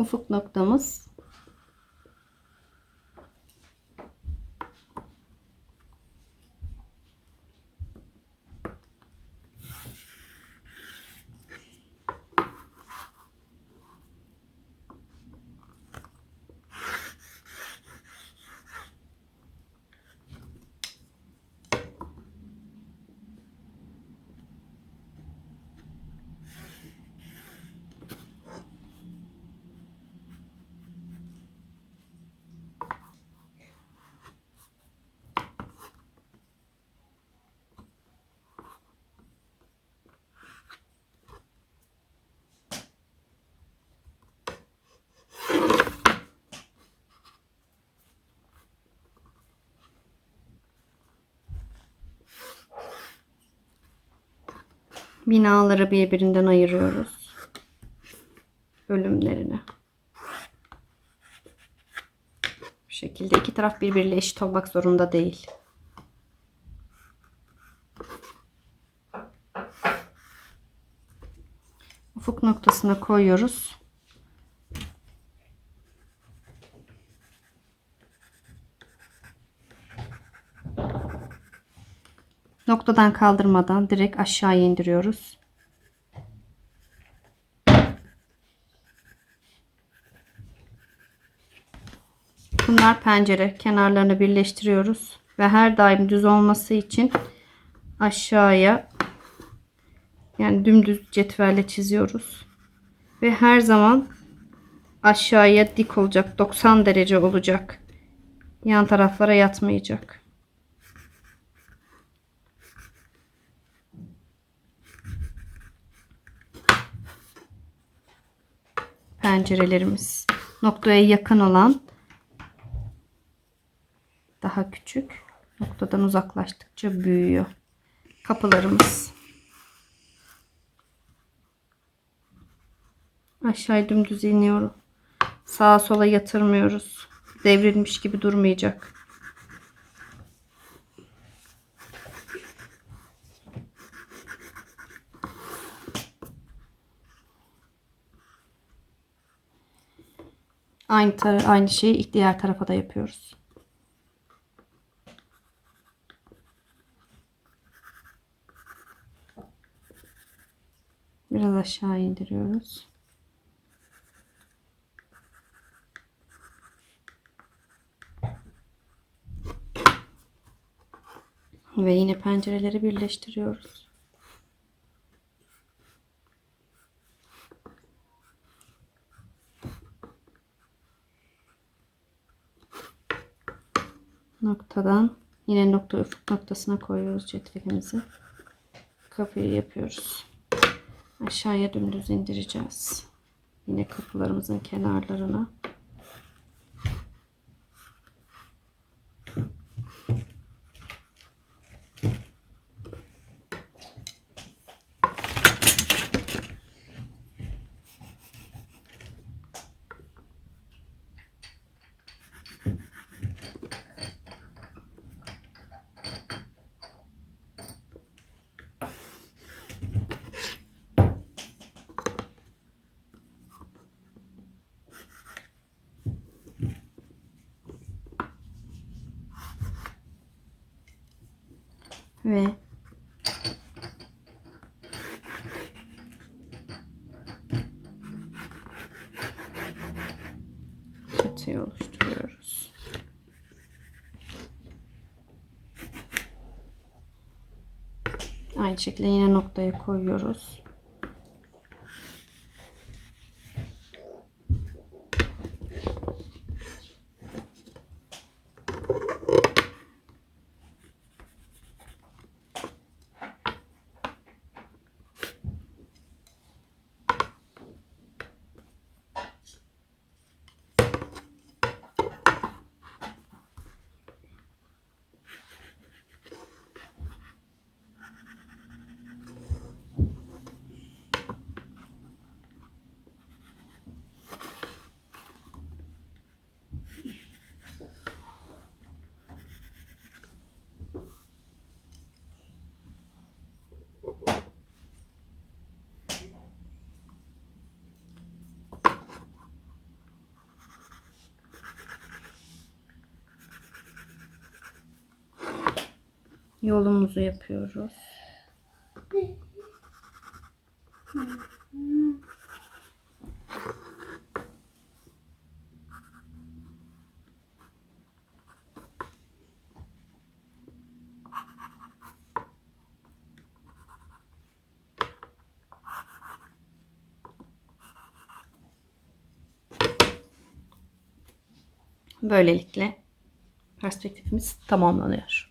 ufuk noktamız. Binaları birbirinden ayırıyoruz. Bölümlerini. Bu şekilde iki taraf birbiriyle eşit olmak zorunda değil. Ufuk noktasına koyuyoruz. Noktadan kaldırmadan direkt aşağıya indiriyoruz. Bunlar pencere. Kenarlarını birleştiriyoruz. Ve her daim düz olması için aşağıya yani dümdüz cetvelle çiziyoruz. Ve her zaman aşağıya dik olacak. 90 derece olacak. Yan taraflara yatmayacak. Pencerelerimiz. Noktaya yakın olan daha küçük. Noktadan uzaklaştıkça büyüyor. Kapılarımız. Aşağı dümdüz iniyorum. Sağa sola yatırmıyoruz. Devrilmiş gibi durmayacak. Aynı tara- aynı şeyi ilk diğer tarafa da yapıyoruz. Biraz aşağı indiriyoruz. Ve yine pencereleri birleştiriyoruz. Noktadan yine nokta ufuk noktasına koyuyoruz cetvelimizi. Kapıyı yapıyoruz. Aşağıya dümdüz indireceğiz. Yine kapılarımızın kenarlarına. Ve çatıyı oluşturuyoruz. Aynı şekilde yine noktaya koyuyoruz. Yolumuzu yapıyoruz. Böylelikle perspektifimiz tamamlanıyor.